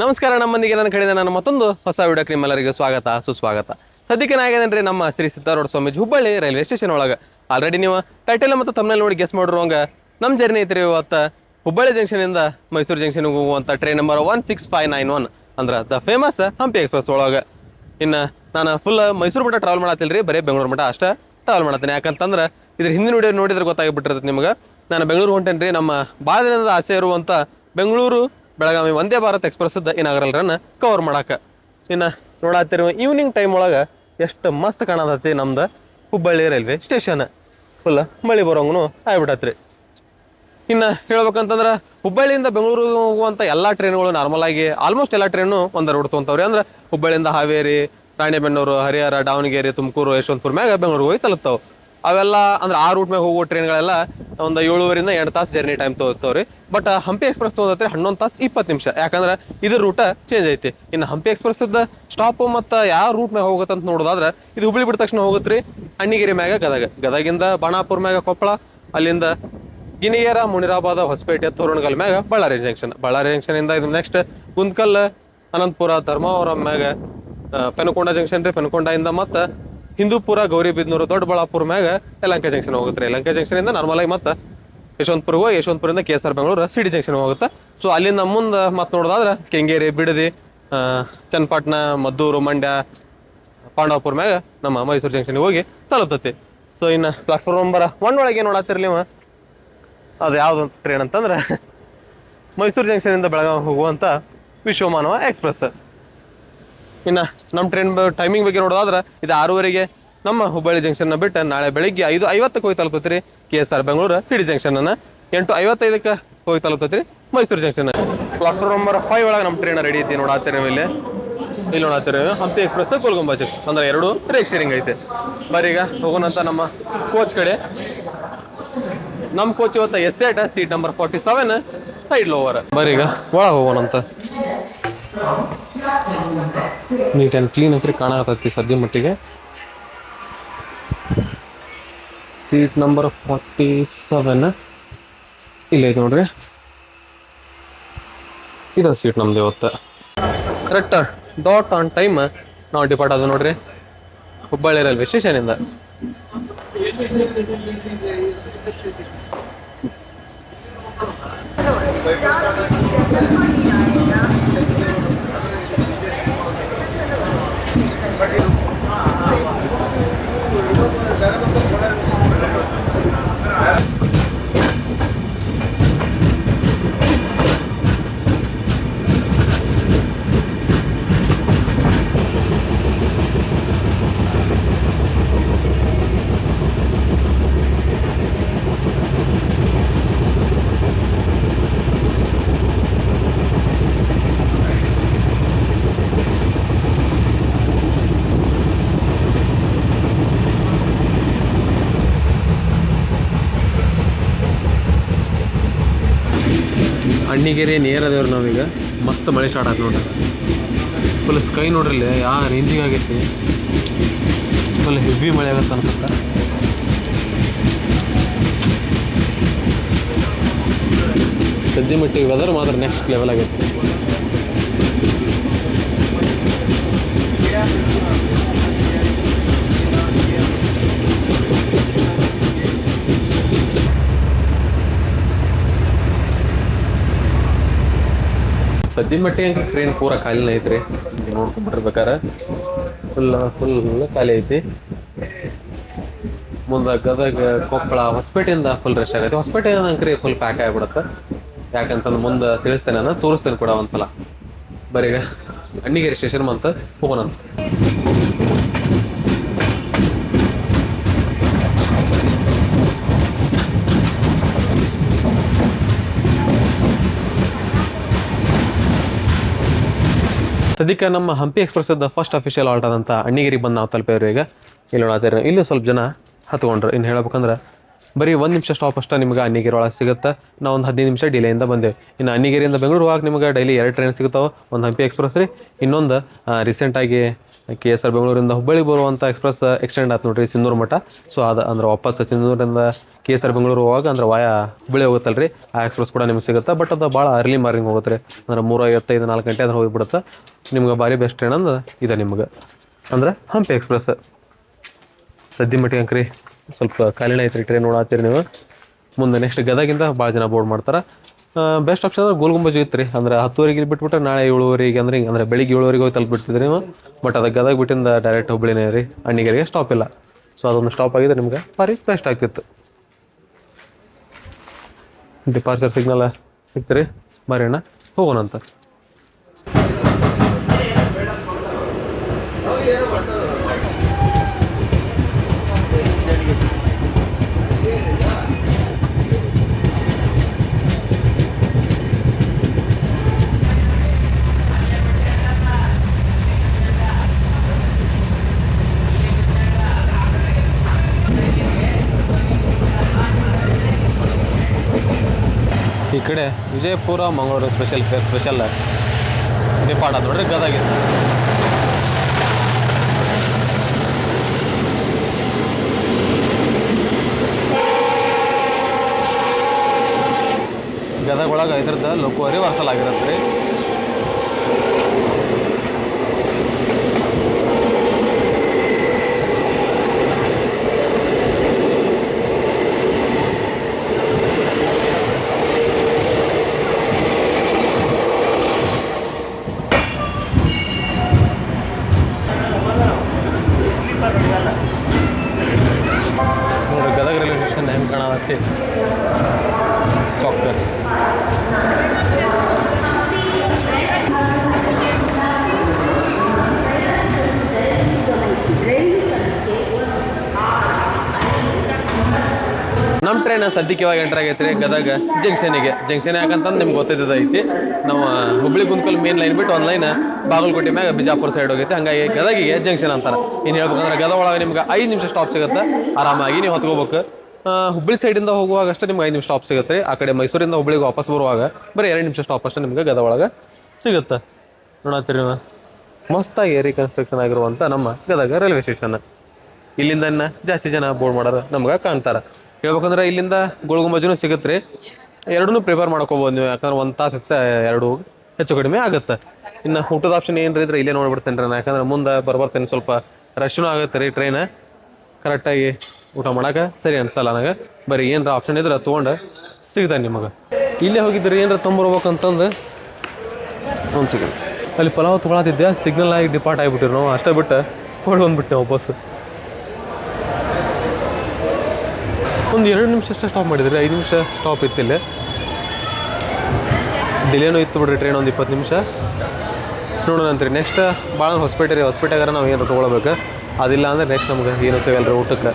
ನಮಸ್ಕಾರ, ನಮ್ಮೊಂದಿಗೆ ನನ್ನ ಕಡೆಯಿಂದ ನಾನು ಮತ್ತೊಂದು ಹೊಸ ವಿಡಿಯೋಕ್ಕೆ ನಿಮ್ಮೆಲ್ಲರಿಗೂ ಸ್ವಾಗತ, ಸುಸ್ವಾಗತ. ಸದ್ಯಕ್ಕೆ ನಾಗೇನಂದ್ರೆ ನಮ್ಮ ಶ್ರೀ ಸಿದ್ದಾರೂಢ ಸ್ವಾಮೀಜಿ ಹುಬ್ಬಳ್ಳಿ ರೈಲ್ವೆ ಸ್ಟೇಷನ್ ಒಳಗೆ. ಆಲ್ರೆಡಿ ನೀವು ಟೈಟಲ್ ಮತ್ತು ತಮ್ಮಲ್ಲಿ ನೋಡಿ ಗೆಸ್ ಮಾಡಿರುವಂಗ ನಮ್ಮ ಜರ್ನಿ ಐತ್ರಿ ಇವತ್ತು ಹುಬ್ಬಳ್ಳಿ ಜಂಕ್ಷನಿಂದ ಮೈಸೂರು ಜಂಕ್ಷನ್ಗೆ ಹೋಗುವಂಥ train number one six five nine one ಅಂದ್ರೆ ದ ಫೇಮಸ್ ಹಂಪಿ ಎಕ್ಸ್ಪ್ರೆಸ್ ಒಳಗೆ. ಇನ್ನು ನಾನು ಫುಲ್ ಮೈಸೂರು ಮಟ್ಟ ಟ್ರಾವೆಲ್ ಮಾಡತ್ತಿಲ್ಲ ರೀ ಬರೀ ಬೆಂಗಳೂರು ಮಟ್ಟ ಅಷ್ಟೇ ಟ್ರಾವೆಲ್ ಮಾಡತ್ತೀನಿ ಯಾಕಂತಂದ್ರೆ ಇದ್ರ ಹಿಂದಿನ ವಿಡಿಯೋ ನೋಡಿದ್ರೆ ಗೊತ್ತಾಗಿಬಿಟ್ಟಿರ್ತದೆ ನಿಮ್ಗೆ. ನಾನು ಬೆಂಗಳೂರು ಹೊಂಟೇನಿ ರೀ ನಮ್ಮ ಭಾಳ ಆಸೆ ಇರುವಂಥ ಬೆಂಗಳೂರು ಬೆಳಗಾವಿ ವಂದೇ ಭಾರತ್ ಎಕ್ಸ್ಪ್ರೆಸ್ದ ಏನಾಗರಲ್ ರನ್ ಕವರ್ ಮಾಡಕ್ಕೆ ಇನ್ನು ನೋಡತ್ತಿರುವ ಈವ್ನಿಂಗ್ ಟೈಮ್ ಒಳಗೆ ಎಷ್ಟು ಮಸ್ತ್ ಕಾಣತೈತಿ ನಮ್ದು ಹುಬ್ಬಳ್ಳಿ ರೈಲ್ವೆ ಸ್ಟೇಷನ್. ಫುಲ್ ಮಳೆ ಬರೋಂಗೂ ಆಗ್ಬಿಟ್ಟತ್ರಿ ಇನ್ನು ಹೇಳ್ಬೇಕಂತಂದ್ರೆ ಹುಬ್ಬಳ್ಳಿಯಿಂದ ಬೆಂಗಳೂರಿಗೆ ಹೋಗುವಂಥ ಎಲ್ಲ ಟ್ರೈನ್ಗಳು ನಾರ್ಮಲ್ ಆಗಿ ಆಲ್ಮೋಸ್ಟ್ ಎಲ್ಲ ಟ್ರೈನು ಒಂದರ ರೂಟ್ ತೊಗೊಂತಾವ್ರಿ ಅಂದ್ರೆ ಹುಬ್ಬಳ್ಳಿಯಿಂದ ಹಾವೇರಿ, ರಾಣೆಬೆನ್ನೂರು, ಹರಿಹರ, ದಾವಣಗೆರೆ, ತುಮಕೂರು, ಯಶವಂತಪುರ ಮ್ಯಾಗ ಬೆಂಗಳೂರಿಗೆ ಹೋಗಿ ತಲುಪ್ತಾವೆ. ಅವೆಲ್ಲ ಅಂದ್ರೆ ಆ ರೂಟ್ ಮ್ಯಾಗ ಹೋಗೋ ಟ್ರೈನ್ಗಳೆಲ್ಲ ಒಂದು ಏಳುವರಿಂದ ಎರಡು ತಾಸು ಜರ್ನಿ ಟೈಮ್ ತೊಗೊತಾವ್ರಿ ಬಟ್ ಹಂಪಿ ಎಕ್ಸ್ಪ್ರೆಸ್ ತೊಗೊಂಡೈತ್ರಿ ಹನ್ನೊಂದು ತಾಸು ಇಪ್ಪತ್ತು ನಿಮಿಷ. ಯಾಕಂದ್ರೆ ಇದ್ರ ರೂಟ ಚೇಂಜ್ ಐತಿ. ಇನ್ನು ಹಂಪಿ ಎಕ್ಸ್ಪ್ರೆಸ್ದ ಸ್ಟಾಪ್ ಮತ್ತು ಯಾವ ರೂಟ್ ಮ್ಯಾಗ ಹೋಗುತ್ತಂತ ನೋಡೋದಾದ್ರೆ, ಇದು ಹುಬ್ಳಿ ಬಿಟ್ಟ ತಕ್ಷಣ ಹೋಗುತ್ತೆ ರೀ ಅಣ್ಣಿಗಿರಿ ಮ್ಯಾಗ ಗದಗ. ಗದಗಿಂದ ಬಾಣಾಪುರ ಮ್ಯಾಗ ಕೊಪ್ಪಳ, ಅಲ್ಲಿಂದ ಗಿನಿಗೇರ, ಮುನಿರಾಬಾದ, ಹೊಸಪೇಟೆ, ತೋರಣಗಲ್ ಮ್ಯಾಗ ಬಳ್ಳಾರಿ ಜಂಕ್ಷನ್. ಬಳ್ಳಾರಿ ಜಂಕ್ಷನ್ ಇಂದ ಇದು ನೆಕ್ಸ್ಟ್ ಕುಂದ್ಕಲ್ ಅನಂತಪುರ, ಧರ್ಮಾವರಂ ಮ್ಯಾಗ ಪೆನಕೊಂಡ ಜಂಕ್ಷನ್ ರೀ. ಪೆನಕೊಂಡ ಇಂದ ಮತ್ತೆ ಹಿಂದೂಪುರ ಗೌರಿಬಿದ್ನೂರು ದೊಡ್ಡಬಳ್ಳಾಪುರ ಮ್ಯಾಗ ಯಲಂಕ ಜಂಕ್ಷನ್ ಹೋಗುತ್ತೆ. ರೀ ಯಲಂಕ ಜಂಕ್ಷನ್ ಇಂದ ನಾರ್ಮಲ್ ಆಗಿ ಮತ್ತೆ Yeshwantpur ಯಶವಂತಪುರದಿಂದ K S R Bengaluru, city junction ಹೋಗುತ್ತೆ. ಸೊ ಅಲ್ಲಿಂದ ಮುಂದೆ ಮತ್ತೆ ನೋಡೋದಾದ್ರೆ ಕೆಂಗೇರಿ, ಬಿಡದಿ ಚನ್ನಪಟ್ಟಣ, ಮದ್ದೂರು, ಮಂಡ್ಯ, ಪಾಂಡವಪುರ ಮ್ಯಾಗ ನಮ್ಮ ಮೈಸೂರು ಜಂಕ್ಷನ್ಗೆ ಹೋಗಿ ತಲುಪ್ತತಿ. ಸೊ ಇನ್ನು ಪ್ಲಾಟ್ಫಾರ್ಮ್ ನಂಬರ್ ಒನ್ ಒಳಗೆ ನೋಡತ್ತಿರಲಿ ನೀವು ಅದು ಯಾವುದು ಟ್ರೈನ್ ಅಂತಂದ್ರೆ ಮೈಸೂರು ಜಂಕ್ಷನಿಂದ ಬೆಳಗಾವಿ ಹೋಗುವಂಥ ವಿಶ್ವಮಾನವ ಎಕ್ಸ್ಪ್ರೆಸ್. ಇನ್ನು ನಮ್ಮ ಟ್ರೈನ್ ಟೈಮಿಂಗ್ ಬಗ್ಗೆ ನೋಡೋದಾದ್ರೆ ಇದು ಆರೂವರೆಗೆ ನಮ್ಮ ಹುಬ್ಬಳ್ಳಿ ಜಂಕ್ಷನ್ನ ಬಿಟ್ಟು ನಾಳೆ ಬೆಳಿಗ್ಗೆ ಐದು ಐವತ್ತಕ್ಕೆ ಹೋಗಿ ತಲುಪತ್ರಿ K S R Bengaluru city ಜಂಕ್ಷನನ್ನು ಎಂಟು ಐವತ್ತೈದಕ್ಕೆ ಹೋಗಿ ತಲುಪತ್ರಿ ಮೈಸೂರು ಜಂಕ್ಷನ್ ಕ್ಲಾಸ್ಟರ್ ನಂಬರ್ ಫೈವ್ ಒಳಗೆ ನಮ್ಮ ಟ್ರೈನ್ ರೆಡಿ ಐತಿ, ನೋಡಾತ್ತೀರಿ ನೀವು ಇಲ್ಲಿ. ಇಲ್ಲಿ ನೋಡಾತೀರಿ ಹಂಪಿ ಎಕ್ಸ್ಪ್ರೆಸ್ ಕೋಲ್ಗೊಂಬ ಚಿಪ್ಸ್ ಅಂದ್ರೆ ಎರಡು ರೇಕ್ ಶೇರಿಂಗ್ ಐತೆ. ಬರೀ ಈಗ ಹೋಗೋಣಂತ ನಮ್ಮ ಕೋಚ್ ಕಡೆ. ನಮ್ಮ ಕೋಚ್ ಇವತ್ತು S eight seat number forty seven side lower ಬರೀಗ ಒಳಗೆ ಹೋಗೋಣಂತ. ನೀಟ್ ಆ್ಯಂಡ್ ಕ್ಲೀನ್ ಆಗಿ ಕಾಣಕತ್ತೈತಿ ಸದ್ಯ ಮಟ್ಟಿಗೆ. ಸೀಟ್ ನಂಬರ್ ಫಾರ್ಟಿ ಸೆವೆನ್ ಇಲ್ಲೈತೆ ನೋಡ್ರಿ. ಇದ ಸೀಟ್ ನಮ್ದು ಇವತ್ತು. ಕರೆಕ್ಟ್ ಡಾಟ್ ಆನ್ ಟೈಮ್ ನಾವು ಡಿಪಾರ್ಟ್ ಆದ ನೋಡ್ರಿ. ಹುಬ್ಬಳ್ಳಿ ರೈಲ್ವೆ ಸ್ಟೇಷನಿಂದ ಅಣ್ಣಿಗೆರೆ ನೇರ ನಾವು ನಾವೀಗ. ಮಸ್ತ್ ಮಳೆ ಸ್ಟಾರ್ಟ್ ಆಯ್ತು ನೋಡ್ರಿ. ಫುಲ್ ಸ್ಕೈ ನೋಡ್ರಿ ಇಲ್ಲಿ ಯಾವ ರೇಂಜಿಗೆ ಆಗೈತಿ. ಫುಲ್ ಹೆವಿ ಮಳೆ ಆಗುತ್ತೆ ಅನ್ಸುತ್ತೆ? ಸದ್ಯ ಮಟ್ಟಿಗೆ ವೆದರ್ ಮಾತ್ರ ನೆಕ್ಸ್ಟ್ ಲೆವೆಲ್ ಆಗೈತಿ. ಸದ್ಯ ಮಟ್ಟಿಗೆ ಟ್ರೈನ್ ಪೂರ ಖಾಲಿನ ಐತ್ರಿ. ನೋಡ್ಕೊಂಡ್ಬಿಟ್ಟಿರ್ಬೇಕಾರೆ ಫುಲ್ ಫುಲ್ ಖಾಲಿ ಐತಿ. ಮುಂದೆ ಗದಗ, ಕೊಪ್ಪಳ, ಹೊಸಪೇಟೆಯಿಂದ ಫುಲ್ ರಶ್ ಆಗೈತಿ. ಹೊಸಪೇಟೆ ಅಂಕ್ರಿ ಫುಲ್ ಪ್ಯಾಕ್ ಆಗಿಬಿಡುತ್ತೆ. ಯಾಕಂತಂದ್ರೆ ಮುಂದೆ ತಿಳಿಸ್ತೇನೆ ನಾನು, ತೋರಿಸ್ತೇನೆ ಕೂಡ ಒಂದ್ಸಲ. ಬರೀಗ, ಅಣ್ಣಿಗೇರಿ ಸ್ಟೇಷನ್ ಅಂತ ಹೋಗೋಣಂತ. ಸದ್ಯಕ್ಕೆ ನಮ್ಮ ಹಂಪಿ ಎಕ್ಸ್ಪ್ರೆಸ್ದ ಫಸ್ಟ್ ಅಫಿಷಿಯಲ್ ಆಲ್ಟ್ ಆದಂಥ ಅಣ್ಣಿಗಿರಿಗೆ ಬಂದು ನಾವು ತಲುಪೇವ್ರಿ ಈಗ. ಇಲ್ಲಿ ನೋಡಾತೀರಿ ಇಲ್ಲೂ ಸ್ವಲ್ಪ ಜನ ಹತ್ಕೊಂಡ್ರು. ಇನ್ನು ಹೇಳ್ಬೇಕಂದ್ರೆ ಬರೀ ಒಂದು ನಿಮಿಷ ಸ್ಟಾಪ್ ಅಷ್ಟೇ ನಿಮ್ಗೆ ಅಣ್ಣಿಗಿರಿ ಒಳಗೆ ಸಿಗುತ್ತೆ. ನಾವು ಒಂದು ಹದಿನೈದು ನಿಮಿಷ ಡಿಲೇಯಿಂದ ಬಂದೇವೆ. ಇನ್ನು ಅಣ್ಣಿಗಿರಿಯಿಂದ ಬೆಂಗಳೂರು ಹೋಗಕ್ಕೆ ನಿಮ್ಗೆ ಡೈಲಿ ಎರಡು ಟ್ರೈನ್ ಸಿಗ್ತಾವೆ ಒಂದು ಹಂಪಿ ಎಕ್ಸ್ಪ್ರೆಸ್ ರೀ. ಇನ್ನೊಂದು ರೀಸೆಂಟಾಗಿ ಕೆ ಎಸ್ ಆರ್ ಬೆಂಗಳೂರಿಂದ ಹುಬ್ಬಳ್ಳಿ ಬರುವಂಥ ಎಕ್ಸ್ಪ್ರೆಸ್ ಎಕ್ಸ್ಟೆಂಡ್ ಆಯ್ತು ನೋಡ್ರಿ ಸಿಂಧೂರು ಮಠ. ಸೊ ಅದು ಅಂದ್ರೆ ವಾಪಸ್ ಸಿಂಧೂರಿಂದ ಕೆ ಎಸ್ ಆರ್ ಬೆಂಗಳೂರು ಹೋಗಿ ಅಂದ್ರೆ ವಾಯ ಹುಬ್ಬಳ್ಳಿ ಹೋಗುತ್ತಲ್ಲ ರೀ ಆ ಎಕ್ಸ್ಪ್ರೆಸ್ ಕೂಡ ನಿಮ್ಗೆ ಸಿಗುತ್ತೆ. ಬಟ್ ಅದು ಭಾಳ ಅರ್ಲಿ ಮಾರ್ನಿಂಗ್ ಹೋಗುತ್ತೆ ರೀ. ಅಂದ್ರೆ ಮೂರ ಐವತ್ತೈದು ನಾಲ್ಕು ಗಂಟೆ ಅಂದ್ರೆ ಹೋಗಿಬಿಡುತ್ತೆ. ನಿಮ್ಗೆ ಭಾರಿ ಬೆಸ್ಟ್ ಟ್ರೈನ್ ಅಂದ್ರೆ ಇದೆ ನಿಮ್ಗೆ. ಅಂದ್ರೆ ಹಂಪಿ ಎಕ್ಸ್ಪ್ರೆಸ್ ಸದ್ಯ ಮಟ್ಟಿಗೆ ಸ್ವಲ್ಪ ಖಾಲಿನ ಐತ್ರಿ ಟ್ರೈನ್ ನೋಡಾತೀರಿ ನೀವು. ಮುಂದೆ ನೆಕ್ಸ್ಟ್ ಗದಗಿಂದ ಭಾಳ ಜನ ಬೋರ್ಡ್ ಮಾಡ್ತಾರೆ. ಬೆಸ್ಟ್ ಆಪ್ಷನ್ ಅಂದ್ರೆ ಗೋಲ್ಗುಂಬಜ್ ಇತ್ತು ರೀ ಅಂದ್ರೆ ಹತ್ತುವರೆಗೆ ಬಿಟ್ಬಿಟ್ರೆ ನಾಳೆ ಏಳುವರೆಗೆ ಅಂದ್ರೆ ಹಿಂಗೆ, ಅಂದ್ರೆ ಬೆಳಿಗ್ಗೆ ಏಳುವರೆಗೆ ಹೋಗಿ ತಲುಪಿಬಿಡ್ತಿದ್ರಿ ನೀವು. ಬಟ್ ಅದು ಗದಗ ಬಿಟ್ಟಿಂದ ಡೈರೆಕ್ಟ್ ಹುಬ್ಳಿನೇ ರೀ, ಅಣ್ಣಿಗರಿಗೆ ಸ್ಟಾಪ್ ಇಲ್ಲ. ಸೊ ಅದೊಂದು ಸ್ಟಾಪ್ ಆಗಿದೆ, ನಿಮ್ಗೆ ಭಾರಿ ಬೆಸ್ಟ್ ಆಗ್ತಿತ್ತು. ಡಿಪಾರ್ಚರ್ ಸಿಗ್ನಲ್ ಸಿಗ್ತೀರಿ ಅಣ್ಣ, ಹೋಗೋಣಂತ. ಕಡೆ Vijayapura, Mangaluru special special depart ಅದು ನೋಡ್ರಿ ಗದಾಗ ಗದಗ ಒಳಗೆ ಇದ್ರದ್ದು ಲೋಕೋರಿ ಆಗಿರತ್ತೆ ರೀ ನೋಡ್ರಿ ಗದಗ ರೈಲ್ವೆ ಸ್ಟೇಷನ್ ಕಾಣತ್ತೆ ನಮ್ಮ ಟ್ರೈನ್ ಸದ್ಯಕ್ಕೆ ಇವಾಗ ಎಂಟರ್ ಆಗೈತೆ ರೀ ಗದಗ ಜಂಕ್ಷನಿಗೆ ಜಂಕ್ಷನ್ ಯಾಕಂತಂದು ನಿಮ್ಗೆ ಗೊತ್ತಿದ್ದದ ಐತಿ. ನಾವು ಹುಬ್ಳಿ ಕುಂತ್ಕಲ್ ಮೇನ್ ಲೈನ್ ಬಿಟ್ಟು ಒಂದು ಲೈನ್ ಬಾಗಲಕೋಟೆ ಮ್ಯಾಗ ಬಿಜಾಪುರ ಸೈಡ್ ಹೋಗೈತೆ. ಹಂಗಾಗಿ ಗದಗಿಗೆ ಜಂಕ್ಷನ್ ಅಂತಾರೆ. ಇನ್ನು ಹೇಳ್ಬೇಕಂದ್ರೆ ಗದಗ ಒಳಗೆ ನಿಮ್ಗೆ ಐದು ನಿಮಿಷ ಸ್ಟಾಪ್ ಸಿಗುತ್ತೆ. ಆರಾಮಾಗಿ ನೀವು ಹೊತ್ಕೋಬೇಕು. ಹುಬ್ಳಿ ಸೈಡಿಂದ ಹೋಗುವಾಗ ಅಷ್ಟೇ ನಿಮ್ಗೆ ಐದು ನಿಮಿಷ ಸ್ಟಾಪ್ ಸಿಗುತ್ತೆ ಆ ಕಡೆ ಮೈಸೂರಿಂದ ಹುಬ್ಬಳ್ಳಿಗೆ ವಾಪಸ್ ಬರುವಾಗ ಬರೀ ಎರಡು ನಿಮಿಷ ಸ್ಟಾಪ್ ಅಷ್ಟೇ ನಿಮಗೆ ಗದಗ ಒಳಗೆ ಸಿಗುತ್ತೆ. ನೋಡತ್ತೀರಿ ಮಸ್ತಾಗಿ ರೀಕನ್ಸ್ಟ್ರಕ್ಷನ್ ಆಗಿರುವಂಥ ನಮ್ಮ ಗದಗ ರೈಲ್ವೆ ಸ್ಟೇಷನ್ ಇಲ್ಲಿಂದ ಜಾಸ್ತಿ ಜನ ಬೋರ್ಡ್ ಮಾಡೋರು ನಮ್ಗೆ ಕಾಣ್ತಾರೆ. ಹೇಳ್ಬೇಕಂದ್ರೆ ಇಲ್ಲಿಂದ ಗೋಳ್ಗುಂಬಜನು ಸಿಗುತ್ತೆ ರೀ. ಎರಡನ್ನೂ ಪ್ರಿಪೇರ್ ಮಾಡ್ಕೋಬೋದು ನೀವು, ಯಾಕಂದ್ರೆ ಒಂದು ತಾಸು ಹೆಚ್ಚು, ಎರಡು ಹೆಚ್ಚು ಕಡಿಮೆ ಆಗುತ್ತೆ. ಇನ್ನು ಊಟದ ಆಪ್ಷನ್ ಏನು ಇದ್ರೆ ಇಲ್ಲೇ ನೋಡ್ಬಿಡ್ತೇನೆ ರೀ ನಾನು. ಯಾಕಂದ್ರೆ ಮುಂದೆ ಬರ್ಬರ್ತೇನೆ ಸ್ವಲ್ಪ ರಶ್ನೂ ಆಗುತ್ತೆ ರೀ ಟ್ರೈನ್ ಕರೆಕ್ಟಾಗಿ ಊಟ ಮಾಡೋಕೆ? ಸರಿ ಅನ್ಸಲ್ಲ ನನಗೆ. ಬರೀ ಏನರ ಆಪ್ಷನ್ ಇದ್ರೆ ತೊಗೊಂಡು ಸಿಗ್ತಾನೆ ನಿಮಗೆ. ಇಲ್ಲೇ ಹೋಗಿದ್ರೆ ಏನರ ತೊಂಬರ್ಬೇಕಂತಂದು? ಒಂದು ಸೆಕೆಂಡ್ ಅಲ್ಲಿ ಪಲಾವ್ ತೊಗೊಳತಿದ್ದೆ ಸಿಗ್ನಲ್ ಆಗಿ ಡಿಪಾರ್ಟ್ ಆಗಿಬಿಟ್ಟಿರು ನಾವು. ಅಷ್ಟೇ ಬಿಟ್ಟು ಹೊಡ್ ಬಂದ್ಬಿಟ್ಟೆ ವಾಪಸ್. ಒಂದು ಎರಡು ನಿಮಿಷ ಅಷ್ಟೇ ಸ್ಟಾಪ್ ಮಾಡಿದ್ರಿ, ಐದು ನಿಮಿಷ ಸ್ಟಾಪ್ ಇತ್ತಿಲ್ಲ ಡಿಲೇನೂ ಇತ್ತು ಬಿಡ್ರಿ ಟ್ರೈನ್ ಒಂದು ಇಪ್ಪತ್ತು ನಿಮಿಷ. ನೋಡೋಣ ಅಂತೀರಿ ನೆಕ್ಸ್ಟ್ ಭಾಳ ಹೊಸ್ಪೇಟೆ ರೀ. ಹೊಸ್ಪೇಟೆಗಾರ ನಾವು ಏನು ತೊಗೊಳ್ಬೇಕು. ಅದಿಲ್ಲ ಅಂದ್ರೆ ನೆಕ್ಸ್ಟ್ ನಮ್ಗೆ ಏನು ಸಿಗಲ್ಲ ರೀ ಊಟಕ್ಕೆ.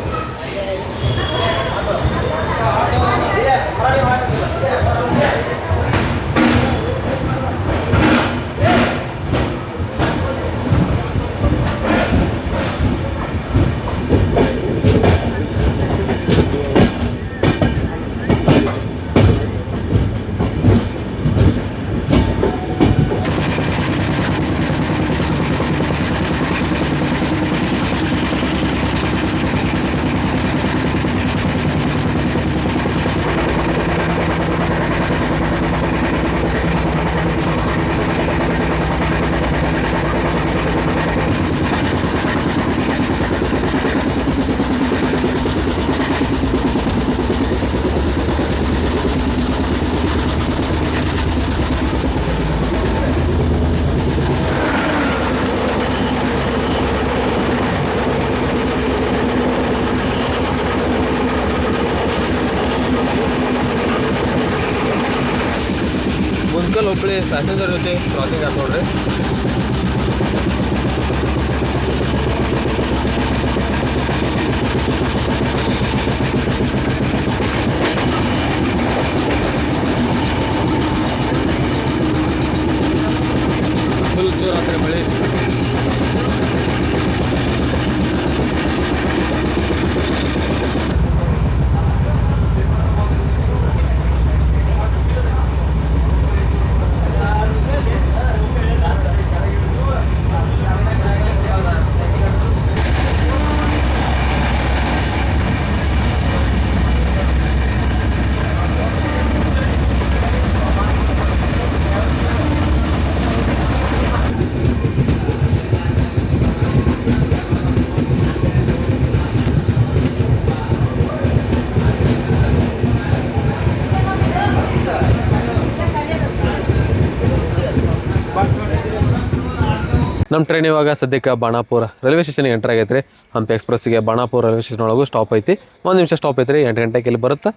ನಮ್ಮ ಟ್ರೈನ್ ಇವಾಗ ಸದ್ಯಕ್ಕೆ ಬಾಣಾಪುರ ರೈಲ್ವೆ ಸ್ಟೇಷನ್ಗೆ ಎಂಟರ್ ಆಗೈತೆ ರೀ ಹಂಪಿ ಎಕ್ಸ್ಪ್ರೆಸ್ಸಿಗೆ ಬಾಣಾಪುರ ರೈಲ್ವೆ ಸ್ಟೇಷನ್ ಒಳಗೂ ಸ್ಟಾಪ್ ಐತಿ. ಒಂದು ನಿಮಿಷ ಸ್ಟಾಪ್ ಐತೆ ರೀ ಎಂಟು ಗಂಟೆಗೆ ಇಲ್ಲಿ ಬರುತ್ತೆ?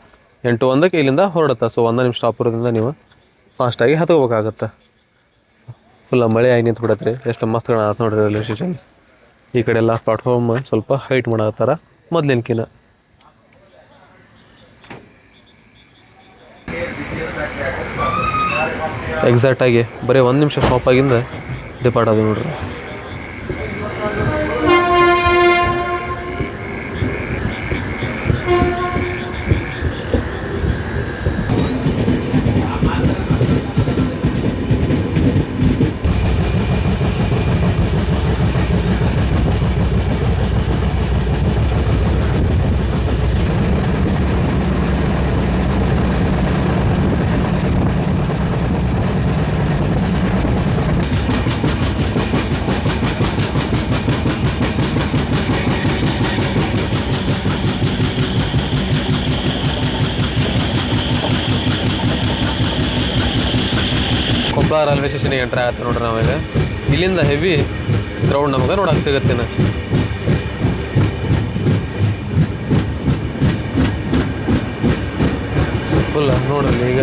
ಎಂಟು ಒಂದಕ್ಕೆ ಇಲ್ಲಿಂದ ಹೊರಡುತ್ತೆ? ಸೊ ಒಂದು ನಿಮಿಷ ಸ್ಟಾಪ್ ಇರೋದ್ರಿಂದ ನೀವು ಫಾಸ್ಟಾಗಿ ಹತ್ಕೋಬೇಕಾಗತ್ತೆ? ಫುಲ್ಲ ಮಳೆ ಆಗಿ ನಿಂತು ಬಿಡತ್ತೆ ರೀ ಎಷ್ಟು ಮಸ್ತ್ ಕಾಣತ್ತೆ ನೋಡ್ರಿ ರೈಲ್ವೆ ಸ್ಟೇಷನ್ ಈ ಕಡೆ ಎಲ್ಲ ಪ್ಲಾಟ್ಫಾರ್ಮ್ ಸ್ವಲ್ಪ ಹೈಟ್ ಮಾಡತ್ತಾರ ಮೊದಲಿನಕಿನ ಎಕ್ಸಾಕ್ಟಾಗಿ ಬರೀ ಒಂದು ನಿಮಿಷ ಸ್ಟಾಪ್ ಆಗಿಂದ ಡಿಪಾರ್ಟ್ ಅದು ನೋಡ್ರಿ ಕೊಪ್ಪಳ ರೈಲ್ವೆ ಸ್ಟೇಷನ್ಗೆ ಎಂಟ್ರ್ ಆಗತ್ತೆ ನೋಡ್ರಿ ನಾವೀಗ. ಇಲ್ಲಿಂದ ಹೆವಿ ಗ್ರೌಂಡ್ ನಮಗೆ ನೋಡೋಕೆ ಸಿಗುತ್ತೆ ಇನ್ನು. ಫುಲ್ ನೋಡ್ರಿ ಈಗ.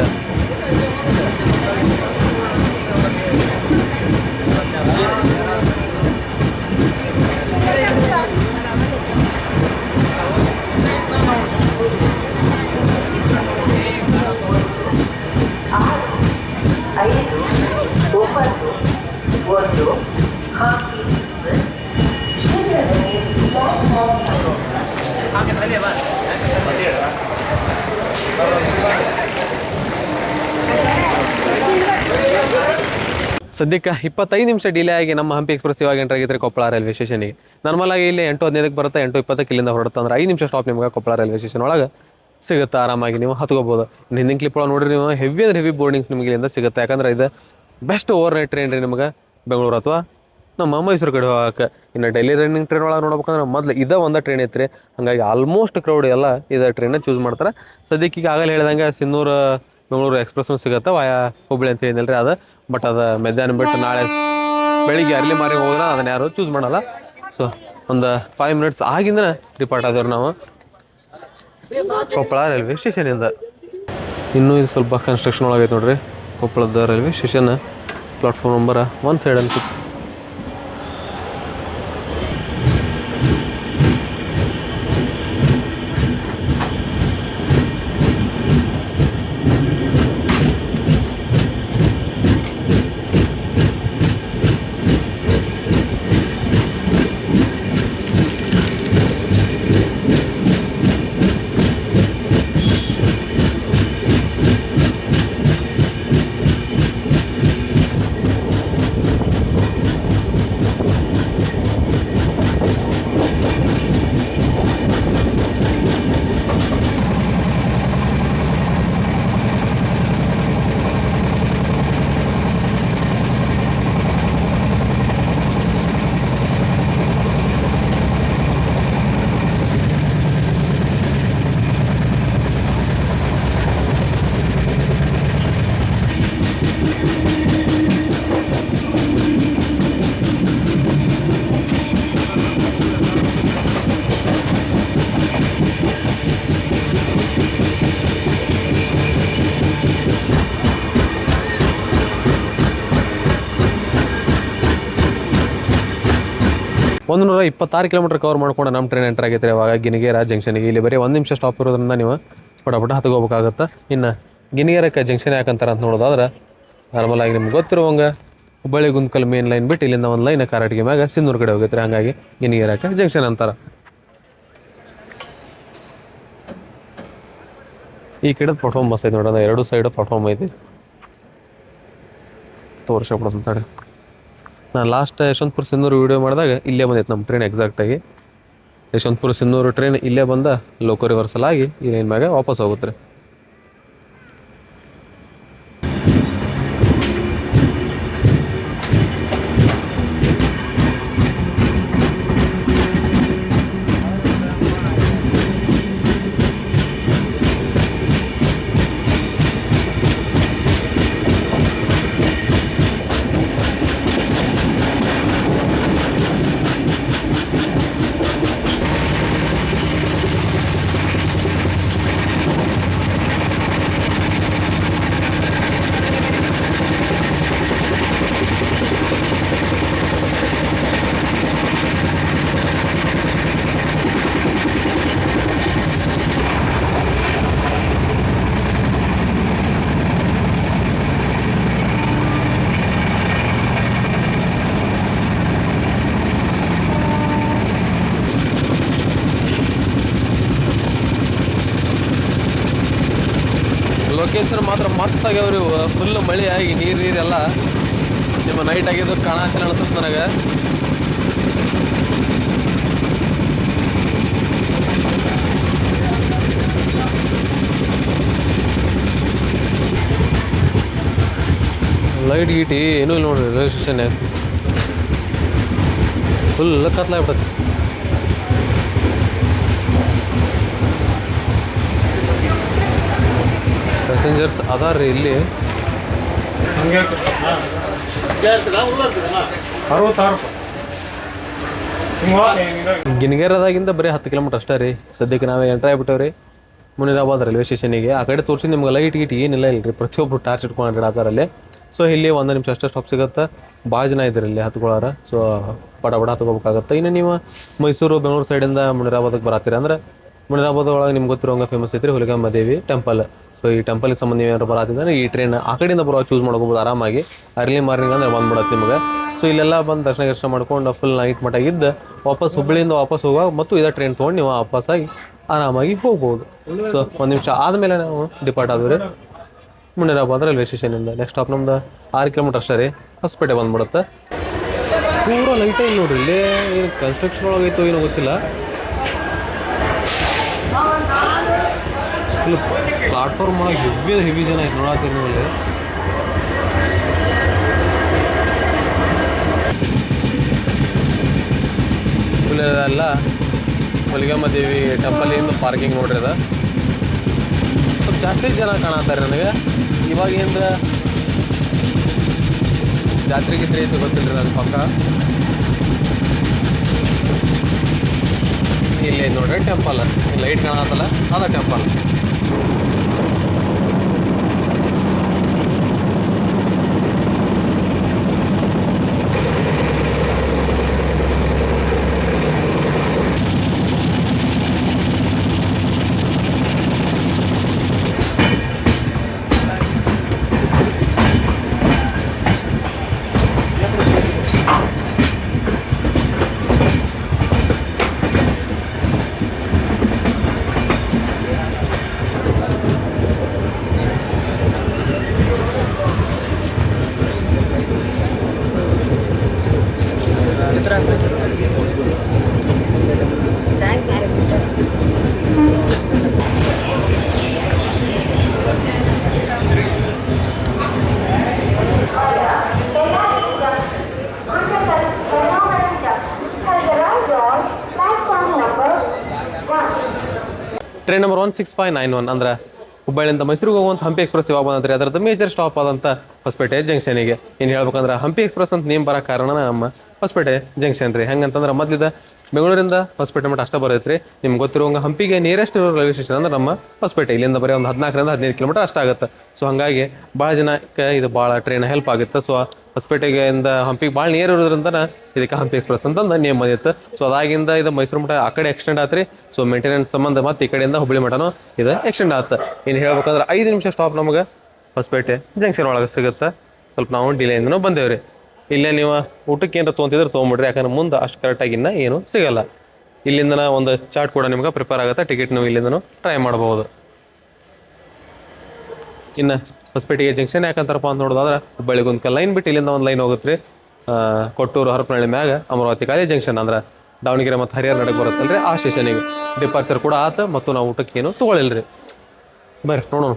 ಐದು. ಹಾಕಿ ಸದ್ಯಕ್ಕೆ ಇಪ್ಪತ್ತೈದು ನಿಮಿಷ ಡಿಲೇ ಆಗಿ ನಮ್ಮ ಹಂಪಿ ಎಕ್ಸ್ಪ್ರೆಸ್ ಇವಾಗ ಎಂಟರ್ ಆಗಿದ್ರೆ ಕೊಪ್ಪಳ ರೈಲ್ವೆ ಸ್ಟೇಷನ್ಗೆ ನಾರ್ಮಲ್ ಆಗಿ ಇಲ್ಲಿ ಎಂಟು ಹದಿನೈದಕ್ಕೆ ಬರುತ್ತೆ, ಎಂಟು ಇಪ್ಪತ್ತಕ್ಕೆ ಇಲ್ಲಿಂದ ಹೊರಡುತ್ತೆ ಅಂದ್ರೆ ಐದು ನಿಮಿಷ ಸ್ಟಾಪ್ ನಿಮ್ಗೆ ಕೊಪ್ಪಳ ರೈಲ್ವೆ ಸ್ಟೇಷನ್ ಒಳಗೆ ಸಿಗುತ್ತೆ. ಆರಾಮಾಗಿ ನೀವು ಹತ್ಕೋಬೋದು. ಹಿಂದಿನ ಕ್ಲಿಪ್ ಒಳಗೆ ನೋಡಿರಿ ನೀವು ಹೆವಿ ಅಂದ್ರೆ ಹೆವಿ ಬೋರ್ಡಿಂಗ್ಸ್ ನಿಮಗೆ ಇಲ್ಲಿಂದ ಸಿಗುತ್ತೆ. ಯಾಕಂದ್ರೆ ಇದು ಬೆಸ್ಟ್ ಓವರ್ ನೈಟ್ ಟ್ರೈನ್ ರೀ ನಿಮ್ಗೆ. ಬೆಂಗಳೂರು ಅಥವಾ ನಮ್ಮ ಮೈಸೂರು ಕಡೆ ಹೋಗಕ್ಕೆ. ಇನ್ನು ಡೈಲಿ ರನ್ನಿಂಗ್ ಟ್ರೈನ್ ಒಳಗೆ ನೋಡ್ಬೇಕಂದ್ರೆ ಮೊದಲು ಇದೇ ಒಂದೇ ಟ್ರೈನ್ ಐತ್ರಿ. ಹಾಗಾಗಿ ಆಲ್ಮೋಸ್ಟ್ ಕ್ರೌಡ್ ಎಲ್ಲ ಇದು ಟ್ರೈನ ಚೂಸ್ ಮಾಡ್ತಾರೆ. ಸದ್ಯಕ್ಕೆ ಈಗ ಆಗಲೇ ಹೇಳ್ದಂಗೆ ಸಿನ್ನೂರು, ಬೆಂಗಳೂರು ಎಕ್ಸ್ಪ್ರೆಸ್ ಸಿಗುತ್ತೆ, ವಾಯಾ ಹುಬ್ಳಿ ಅಂತ ಹೇಳಿದ್ನಲ್ರಿ ಅದು. ಬಟ್ ಅದು ಮಧ್ಯಾಹ್ನ ಬಿಟ್ಟು ನಾಳೆ ಬೆಳಿಗ್ಗೆ ಅರ್ಲಿ ಮಾರ್ನಿಂಗ್ ಹೋದ್ರೆ ಅದನ್ನು ಯಾರು ಚೂಸ್ ಮಾಡಲ್ಲ. ಸೊ ಒಂದು ಫೈವ್ ಮಿನಿಟ್ಸ್ ಆಗಿಂದ ಡಿಪಾರ್ಟ್ ಆದವ್ರು ನಾವು. ಕೊಪ್ಪಳ ರೈಲ್ವೆ ಸ್ಟೇಷನಿಂದ ಇನ್ನೂ ಇದು ಸ್ವಲ್ಪ ಕನ್ಸ್ಟ್ರಕ್ಷನ್ ಒಳಗೈತೆ ನೋಡ್ರಿ. ಕೊಪ್ಪಳದ railway station platform number one side ಅನ್ಸುತ್ತೆ ಒಂದು ನೂರ ಇಪ್ಪತ್ತಾರು ಕಿಲೋಮೀಟರ್ ಕವರ್ ಮಾಡ್ಕೊಂಡು ನಮ್ಮ ಟ್ರೈನ್ ಎಂಟರ್ ಆಗೈತೆ ಅವಾಗ ಗಿನಿಗೇರ ಜಂಕ್ಷನ್ಗೆ ಇಲ್ಲಿ ಬರೀ ಒಂದು ನಿಮಿಷ ಸ್ಟಾಪ್ ಇರೋದ್ರಿಂದ ನೀವು ಪಟ ಹತ್ಕೋಬೇಕಾಗತ್ತೆ. ಇನ್ನು ಗಿನಿಗೇರಕ್ಕೆ ಜಂಕ್ಷನ್ ಯಾಕಂತಾರೆ ಅಂತ ನೋಡೋದಾದ್ರೆ ನಾರ್ಮಲ್ ಆಗಿ ನಿಮ್ಗೆ ಗೊತ್ತಿರುವಂಗೆ ಹುಬ್ಬಳ್ಳಿ ಗುಂದ್ಕಲ್ ಮೇನ್ ಲೈನ್ ಬಿಟ್ಟು ಇಲ್ಲಿಂದ ಒಂದು ಲೈನ್ ಕಾರಾಟಿಗೆ ಮ್ಯಾಗ ಸಿಂಧೂರು ಕಡೆ ಹೋಗೈತ್ರಿ ಹಂಗಾಗಿ ಗಿನಿಗೇರಕ್ಕೆ ಜಂಕ್ಷನ್ ಅಂತಾರೆ. ಈ ಕಡೆ ಪ್ಲಾಟ್ಫಾರ್ಮ್ ಬಸ್ ಐತೆ ನೋಡೋಣ ಎರಡು ಸೈಡ್ ಪ್ಲಾಟ್ಫಾರ್ಮ್ ಐತಿ. ತೋರಿಸ್ಬಿಡೋದು ನಾನು ಲಾಸ್ಟ್ ಯಶವಂತಪುರ ಸಿನ್ನೂರು ವೀಡಿಯೋ ಮಾಡಿದಾಗ ಇಲ್ಲೇ ಬಂದಿತ್ತು ನಮ್ಮ ಟ್ರೈನ್ ಎಕ್ಸಾಕ್ಟಾಗಿ ಯಶವಂತಪುರ ಸಿನ್ನೂರು ಟ್ರೈನ್ ಇಲ್ಲೇ ಬಂದ ಲೋಕೋ ರಿವರ್ಸಲ್ ಆಗಿ, ಈ ಮ್ಯಾಗ ವಾಪಸ್ ಹೋಗುತ್ತೆ ಲೊಕೇಶನ್ ಮಾತ್ರ ಮಸ್ತ್ ಆಗ್ಯಾವ್ರಿ ಫುಲ್ ಮಳೆ ಆಗಿ ನೀರು ನೀರೆಲ್ಲ ನಿಮ್ಮ ನೈಟ್ ಆಗಿದ್ದು ಕಾಣತ್ತಿಲ್ಲ ಅನ್ಸುತ್ತೆ ನನಗೆ. ಲೈಟ್ ಗೀಟಿ ಏನೂ ಇಲ್ಲ ನೋಡ್ರಿ ರೈಲ್ವೆ ಸ್ಟೇಷನ್ ಫುಲ್ ಕತ್ಲಾಗ್ಬಿಡತ್ತೆ ಪ್ಯಾಸೆಂಜರ್ಸ್ ಅದಾರ ರೀ ಇಲ್ಲಿ. ಗಿನ್ಗೇರದಾಗಿಂದ ಬರೀ ಹತ್ತು ಕಿಲೋಮೀಟರ್ ಅಷ್ಟೇ ರೀ. ಸದ್ಯಕ್ಕೆ ನಾವೇ ಎಂಟ್ರ್ ಆಗ್ಬಿಟ್ಟೇವ್ರಿ. ಮುನಿರಾಬಾದ್ ರೈಲ್ವೆ ಸ್ಟೇಷನಿಗೆ ಆ ಕಡೆ ತೋರಿಸಿ ನಿಮ್ಗೆ ಲೈಟ್ ಗೀಟ್ ಏನಿಲ್ಲ ಇಲ್ರಿ. ಪ್ರತಿಯೊಬ್ಬರು ಟಾರ್ಚ್ ಇಟ್ಕೊಂಡು ಅಡ್ಡಾಡ್ತಾರೆ ಅಲ್ಲಿ ಸೊ ಇಲ್ಲಿ ಒಂದು ನಿಮಿಷ ಅಷ್ಟೇ ಸ್ಟಾಪ್ ಸಿಗುತ್ತೆ. ಭಾಳ ಜನ ಇದ್ರಿ ಇಲ್ಲಿ ಹತ್ಕೊಳ್ಳಾರ ಸೊ ಬಡ ಬಡ ಹತ್ಕೋಬೇಕಾಗತ್ತೆ ಇನ್ನು ನೀವು ಮೈಸೂರು, ಬೆಂಗಳೂರು ಸೈಡಿಂದ ಮುನಿರಾಬಾದಕ್ಕೆ ಬರತ್ತೀರಿ ಅಂದ್ರೆ ಮುನಿರಾಬಾದ್ ಒಳಗೆ ನಿಮ್ಗೆ ಗೊತ್ತಿರೋಂಗೆ ಫೇಮಸ್ ಐತ್ರಿ ಹುಲಿಗಮ್ಮ ದೇವಿ ಟೆಂಪಲ್ ಸೊ ಈ ಟೆಂಪಲ್ಗೆ ಸಂಬಂಧ ಏನಾರು ಬರತ್ತಿದ್ರೆ ಈ ಟ್ರೈನ್ ಆ ಕಡೆಯಿಂದ ಬರೋ ಚೂಸ್ ಮಾಡ್ಕೋಬೋದು ಆರಾಮಾಗಿ. ಅರ್ಲಿ ಮಾರ್ನಿಂಗ್ ಅಂದ್ರೆ ಬಂದ್ಬಿಡತ್ತೆ ನಿಮಗೆ. ಸೊ ಇಲ್ಲೆಲ್ಲ ಬಂದು ದರ್ಶನ ಗಿರ್ಶನ ಮಾಡ್ಕೊಂಡು ಫುಲ್ ನೈಟ್ ಮಟ್ಟ ಇದ್ದು ವಾಪಸ್ ಹುಬ್ಬಳ್ಳಿಯಿಂದ ವಾಪಸ್ ಹೋಗುವಾಗ ಮತ್ತು ಇದೇ ಟ್ರೈನ್ ತೊಗೊಂಡು ನೀವು ವಾಪಸ್ಸಾಗಿ ಆರಾಮಾಗಿ ಹೋಗ್ಬೋದು. ಸೊ ಒಂದು ನಿಮಿಷ ಆದಮೇಲೆ ನಾವು ಡಿಪಾರ್ಟ್ ಆದ್ವಿ ಮುನಿರಾಬಾದ್ ರೈಲ್ವೆ ಸ್ಟೇಷನಿಂದ ನೆಕ್ಸ್ಟ್ ಸ್ಟಾಪ್ ನಮ್ದು ಆರು ಕಿಲೋಮೀಟರ್ ಅಷ್ಟೇ ರೀ. ಹೊಸಪೇಟೆ ಬಂದ್ಬಿಡುತ್ತೆ ಪೂರ ಲೈಟೇ ಇಲ್ಲ ನೋಡ್ರಿ. ಇಲ್ಲೇ ಏನು ಕನ್ಸ್ಟ್ರಕ್ಷನ್ ಒಳಗೈತೋ ಏನೋ ಗೊತ್ತಿಲ್ಲ. ಪ್ಲಾಟ್ಫಾರ್ಮ್ ಒಳಗೆ ಹೆವಿ ಹೆವಿ ಜನ ಐತೆ ನೋಡಾತೀರಿ ಫುಲ್ ಎಲ್ಲ ಹುಲಿಗಮ್ಮ ದೇವಿ ಟೆಂಪಲಿಂದ ಪಾರ್ಕಿಂಗ್ ನೋಡ್ರಿ ಅದ ಸ್ವಲ್ಪ ಜಾಸ್ತಿ ಜನ ಕಾಣತ್ತಾರೆ ನನಗೆ. ಇವಾಗ ಏನ್ರ ಜಾತ್ರೆ ಗಿತ್ರೆ ಐತೆ ಗೊತ್ತಿಲ್ಲ ನನ್ನ ಪಕ್ಕ. ಇಲ್ಲಿ ನೋಡ್ರಿ ಟೆಂಪಲ್ ಲೈಟ್ ಕಾಣತ್ತಲ್ಲ, ಅದ temple number one six five nine one ಅಂದ್ರೆ ಹುಬ್ಬಳ್ಳಿಯಿಂದ ಮೈಸೂರಿಗೆ ಹೋಗುವಂಥ ಹಂಪಿ ಎಕ್ಸ್ಪ್ರೆಸ್ ಯಾವಾಗ ರೀ ಅದರದ್ದು ಮೇಜರ್ ಸ್ಟಾಪ್ ಆದಂಥ ಹೊಸಪೇಟೆ ಜಂಕ್ಷನಿಗೆ ಏನು ಹೇಳ್ಬೇಕಂದ್ರೆ ಹಂಪಿ ಎಕ್ಸ್ಪ್ರೆಸ್ ಅಂತ ನೇಮ್ ಬರೋ ಕಾರಣ ನಮ್ಮ ಹೊಸಪೇಟೆ ಜಂಕ್ಷನ್ ರೀ ಹೆಂಗಂತಂದ್ರೆ ಮೊದಲಿದ ಬೆಂಗಳೂರಿಂದ ಹೊಸಪೇಟೆ ಮಟ್ಟ ಅಷ್ಟೇ ಬರುತ್ತೆ ರೀ ನಿಮ್ಗೆ ಗೊತ್ತಿರೋಂಗೆ ಹಂಪಿಗೆ ನಿಯರೆಸ್ಟ್ ಇರೋ ರೈಲ್ವೆ ಸ್ಟೇಷನ್ ಅಂದ್ರೆ ನಮ್ಮ ಹೊಸಪೇಟೆ ಇಲ್ಲಿಂದ ಬರೀ ಒಂದು ಹದಿನಾಲ್ಕರಿಂದ ಹದಿನೈದು ಕಿಲೋಮೀಟರ್ ಅಷ್ಟೇ ಆಗುತ್ತೆ. ಸೊ ಹಾಗಾಗಿ ಭಾಳ ಜನಕ್ಕೆ ಇದು ಭಾಳ ಟ್ರೈನ್ ಹೆಲ್ಪ್ ಆಗುತ್ತೆ. ಸೊ ಹೊಸಪೇಟೆಗೆ ಇಂದ ಹಂಪಿಗೆ ಭಾಳ ನಿಯರ್ ಇರೋದ್ರಿಂದ ಇದಕ್ಕೆ ಹಂಪಿ ಎಕ್ಸ್ಪ್ರೆಸ್ ಅಂತಂದು ನೇಮ್ ಬಂದಿತ್ತು ಸೊ ಅದಾಗಿಂದ ಇದು ಮೈಸೂರು ಮಠ ಆ ಕಡೆ ಎಕ್ಸ್ಟೆಂಡ್ ಆತ್ರಿ. ಸೊ ಮೇಂಟೆನೆನ್ಸ್ ಸಂಬಂಧ ಮತ್ತೆ ಈ ಕಡೆಯಿಂದ ಹುಬ್ಬಳ್ಳಿ ಮಠನೂ ಇದು ಎಕ್ಸ್ಟೆಂಡ್ ಆಗುತ್ತೆ ಇನ್ನು ಹೇಳ್ಬೇಕಂದ್ರೆ ಐದು ನಿಮಿಷ ಸ್ಟಾಪ್ ನಮಗೆ ಹೊಸಪೇಟೆ ಜಂಕ್ಷನ್ ಒಳಗೆ ಸಿಗುತ್ತೆ. ಸ್ವಲ್ಪ ನಾವು ಡಿಲೇಯಿಂದನೂ ಬಂದೇವ್ರಿ. ಇಲ್ಲೇ ನೀವು ಊಟಕ್ಕೆ ಏನಾರ ತೊಗೊಂತಿದ್ರೆ ತೊಗೊಂಬಿಡ್ರಿ, ಯಾಕಂದ್ರೆ ಮುಂದೆ ಅಷ್ಟು ಕರೆಕ್ಟಾಗಿ ಇನ್ನೂ ಏನು ಸಿಗಲ್ಲ. ಇಲ್ಲಿಂದ ಒಂದು ಚಾರ್ಟ್ ಕೂಡ ನಿಮ್ಗೆ ಪ್ರಿಪೇರ್ ಆಗುತ್ತೆ ಟಿಕೆಟ್ ನೀವು ಇಲ್ಲಿಂದನೂ ಟ್ರೈ ಮಾಡ್ಬೋದು. ಇನ್ನು ಹೊಸಪೇಟೆಗೆ ಜಂಕ್ಷನ್ ಯಾಕಂತಾರಪ್ಪ ಅಂತ ನೋಡೋದಾದ್ರೆ ಹುಬ್ಬಳ್ಳಿಗೆ ಒಂದು ಲೈನ್ ಬಿಟ್ಟು ಇಲ್ಲಿಂದ ಒಂದು ಲೈನ್ ಹೋಗುತ್ತೆ ರೀ. ಕೊಟ್ಟೂರು ಹರಪನಹಳ್ಳಿ ಮ್ಯಾಗ ಅಮರಾವತಿ ಕಾಲಿ ಜಂಕ್ಷನ್ ಅಂದ್ರೆ ದಾವಣಗೆರೆ ಮತ್ತು ಹರಿಹರ ನಡೆಗೆ ಬರುತ್ತಲ್ಲ ರೀ ಆ ಸ್ಟೇಷನಿಗೆ ಡಿಪಾರ್ಚರ್ ಕೂಡ ಆತ, ಮತ್ತು ನಾವು ಊಟಕ್ಕೆ ಏನು ತೊಗೊಳ್ಳಿಲ್ಲ ರೀ ಬರ್ರಿ, ನೋಡೋಣ.